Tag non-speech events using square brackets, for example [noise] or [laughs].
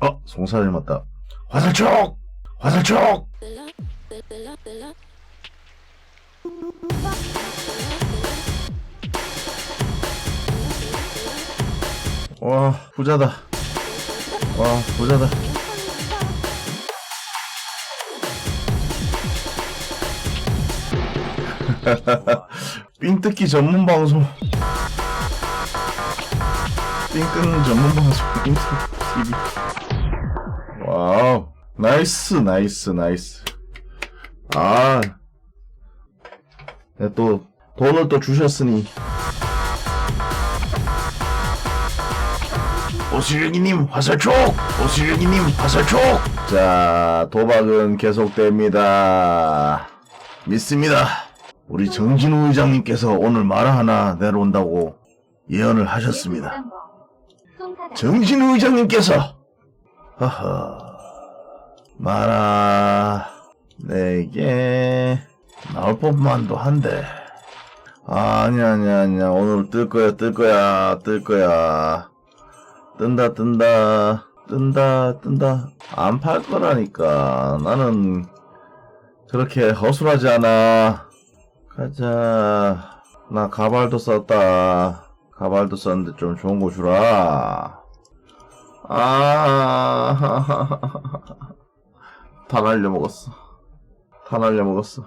어, 송사를 맞다. 화살촉! 화살촉! 와, 부자다. 와, 부자다. [laughs] 삥 뜯기 전문 방송. 삥 뜯는 전문 방송. 와우. 나이스, 나이스, 나이스. 아. 네, 또, 돈을 또 주셨으니. 오수영이님 화살촉! 오수영이님 화살촉! 자, 도박은 계속됩니다. 믿습니다. 우리 정진우 의장님께서 오늘 말 하나 내려온다고 예언을 하셨습니다. 정진우 의장님께서. 허허. 마라. 내게 나올 법만도 한데. 아니야 아니야 아니야 오늘 뜰 거야 뜰 거야 뜰 거야. 뜬다 뜬다 뜬다 뜬다. 안 팔 거라니까. 나는 그렇게 허술하지 않아. 가자. 나 가발도 썼다 가발도 썼는데 좀 좋은 거 주라 아, [laughs] 다 날려 먹었어. 다 날려 먹었어.